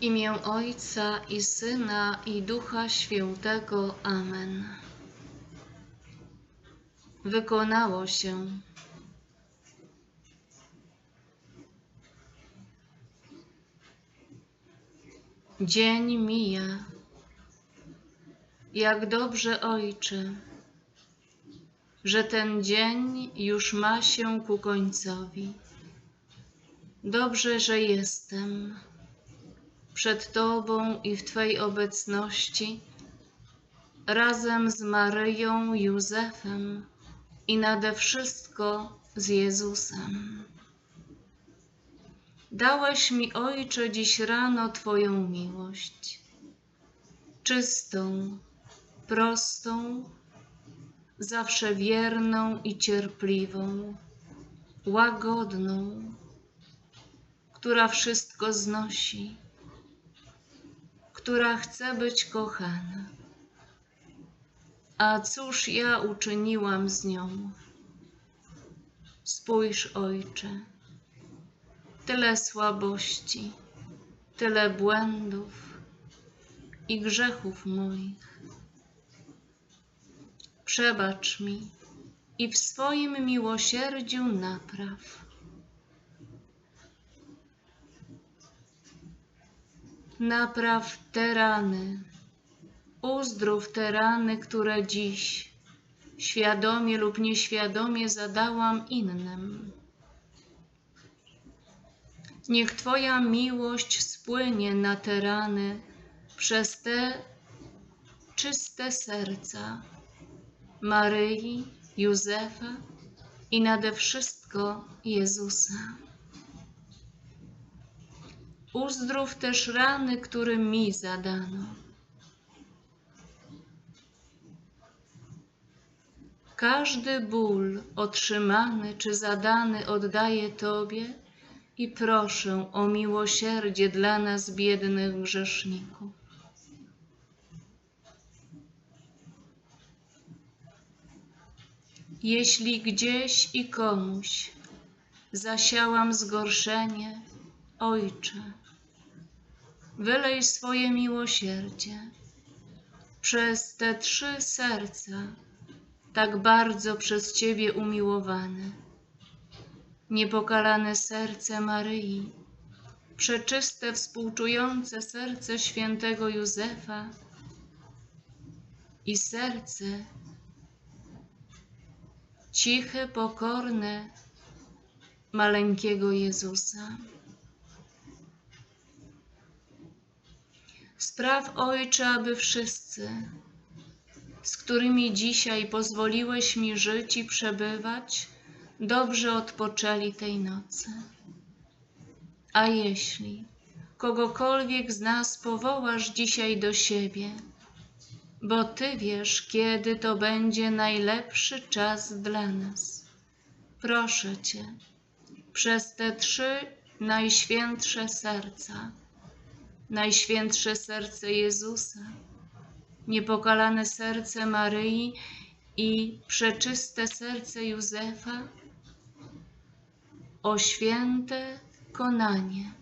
Imię Ojca i Syna i Ducha Świętego. Amen. Wykonało się. Dzień mija. Jak dobrze, Ojcze, że ten dzień już ma się ku końcowi. Dobrze, że jestem przed Tobą i w Twej obecności, razem z Maryją, Józefem i nade wszystko z Jezusem. Dałeś mi, Ojcze, dziś rano Twoją miłość, czystą, prostą, zawsze wierną i cierpliwą, łagodną, która wszystko znosi, która chce być kochana. A cóż ja uczyniłam z nią? Spójrz, Ojcze, tyle słabości, tyle błędów i grzechów moich. Przebacz mi i w swoim miłosierdziu napraw. Napraw te rany, uzdrów te rany, które dziś świadomie lub nieświadomie zadałam innym. Niech Twoja miłość spłynie na te rany przez te czyste serca Maryi, Józefa i nade wszystko Jezusa. Uzdrów też rany, które mi zadano. Każdy ból otrzymany czy zadany oddaję Tobie i proszę o miłosierdzie dla nas, biednych grzeszników. Jeśli gdzieś i komuś zasiałam zgorszenie, Ojcze, wylej swoje miłosierdzie przez te trzy serca, tak bardzo przez Ciebie umiłowane. Niepokalane serce Maryi, przeczyste, współczujące serce świętego Józefa i serce ciche, pokorne maleńkiego Jezusa. Spraw, Ojcze, aby wszyscy, z którymi dzisiaj pozwoliłeś mi żyć i przebywać, dobrze odpoczęli tej nocy. A jeśli kogokolwiek z nas powołasz dzisiaj do siebie, bo Ty wiesz, kiedy to będzie najlepszy czas dla nas. Proszę Cię, przez te trzy najświętsze serca, najświętsze serce Jezusa, niepokalane serce Maryi i przeczyste serce Józefa, o święte konanie.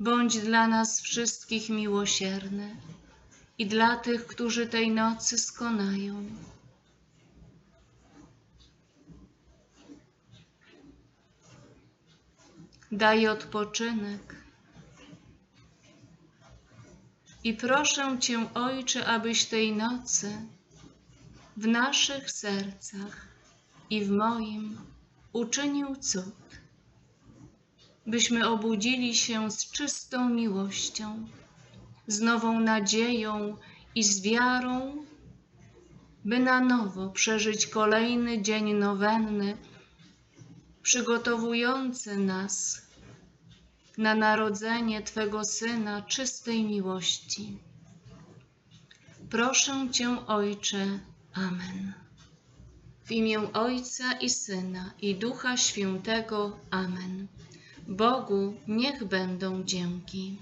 Bądź dla nas wszystkich miłosierny i dla tych, którzy tej nocy skonają. Daj odpoczynek. I proszę Cię, Ojcze, abyś tej nocy w naszych sercach i w moim uczynił cud, byśmy obudzili się z czystą miłością, z nową nadzieją i z wiarą, by na nowo przeżyć kolejny dzień nowenny, przygotowujący nas na narodzenie Twego Syna czystej miłości. Proszę Cię, Ojcze. Amen. W imię Ojca i Syna i Ducha Świętego. Amen. Bogu niech będą dzięki.